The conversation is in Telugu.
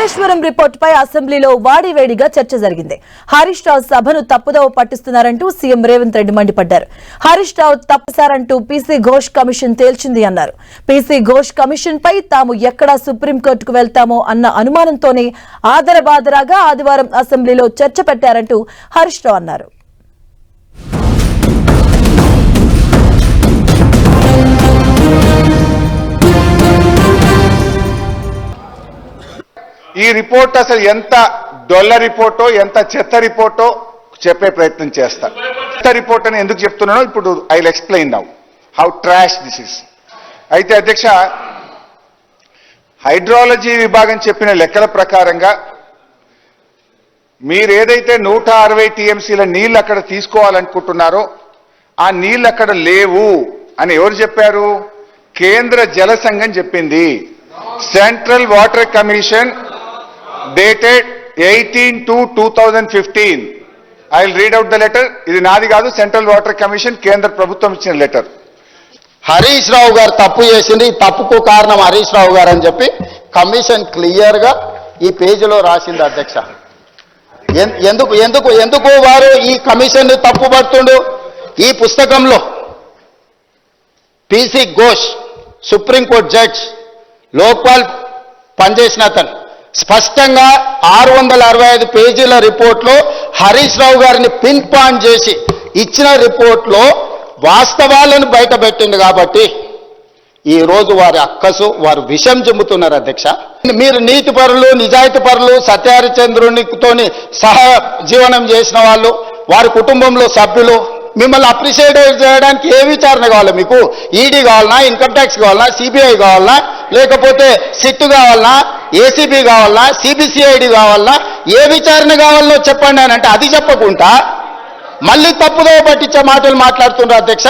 కాళేశ్వరం రిపోర్ట్ పై అసెంబ్లీలో వాడివేడిగా చర్చ జరిగింది. హరీష్ రావు సభను తప్పుదోవ పట్టిస్తున్నారంటూ సీఎం రేవంత్ రెడ్డి మండిపడ్డారు. హరీష్ రావు తప్పసారంటూ పీసీ ఘోష్ కమిషన్ తేల్చింది అన్నారు. పీసీ ఘోష్ కమిషన్ పై తాము ఎక్కడా సుప్రీంకోర్టుకు వెళ్తామో అన్న అనుమానంతోనే ఆదరబాదరాగా ఆదివారం అసెంబ్లీలో చర్చ పెట్టారంటూ హరీష్ రావు అన్నారు. ఈ రిపోర్ట్ అసలు ఎంత డొల్ల రిపోర్టో ఎంత చెత్త రిపోర్టో చెప్పే ప్రయత్నం చేస్తా. చెత్త రిపోర్ట్ అని ఎందుకు చెప్తున్నానో ఇప్పుడు I explain now how trash this is అయితే అధ్యక్ష హైడ్రాలజీ విభాగం చెప్పిన లెక్కల ప్రకారంగా మీరు ఏదైతే నూట అరవై టీఎంసీల నీళ్ళు అక్కడ తీసుకోవాలనుకుంటున్నారో ఆ నీళ్ళు అక్కడ లేవు అని ఎవరు చెప్పారు? కేంద్ర జల సంఘం చెప్పింది. Central water commission dated eighteen to two thousand fifteen I will read out the letter ఇది నాది కాదు సెంట్రల్ వాటర్ కమిషన్ కేంద్ర ప్రభుత్వం ఇచ్చిన లెటర్ హరీష్ రావు గారు తప్పు చేసింది. ఈ తప్పుకు కారణం హరీష్ రావు గారు అని చెప్పి కమిషన్ క్లియర్గా ఈ పేజీలో రాసింది అధ్యక్ష. ఎందుకు ఎందుకు ఎందుకు వారు ఈ కమిషన్ తప్పుపడుతుండు ఈ పుస్తకంలో PC Ghosh supreme court judge Lokpal పనిచేసిన అతను. స్పష్టంగా ఆరు వందల అరవై ఐదు పేజీల రిపోర్ట్లో హరీష్ రావు గారిని పిన్ పాయింట్ చేసి ఇచ్చిన రిపోర్ట్లో వాస్తవాలను బయటపెట్టింది కాబట్టి ఈ రోజు వారి అక్కసు వారు విషం చెబుతున్నారు అధ్యక్ష. మీరు నీతి పరులు నిజాయితీ పరులు సత్యహరిచంద్రునితోని సహ జీవనం చేసిన వాళ్ళు వారి కుటుంబంలో సభ్యులు మిమ్మల్ని అప్రిషియేట్ చేయడానికి ఏ విచారణ కావాలి మీకు? ఈడీ కావాలన్నా ఇన్కమ్ ట్యాక్స్ కావాలన్నా సిబిఐ కావాలన్నా లేకపోతే సిట్ కావాలన్నా ఏసీబీ కావాలా? సిబిసిఐడి కావాలా? ఏ విచారణ కావాలో చెప్పండి అని అంటే అది చెప్పకుండా మళ్ళీ తప్పుదో పట్టించే మాటలు మాట్లాడుతున్నారు అధ్యక్ష.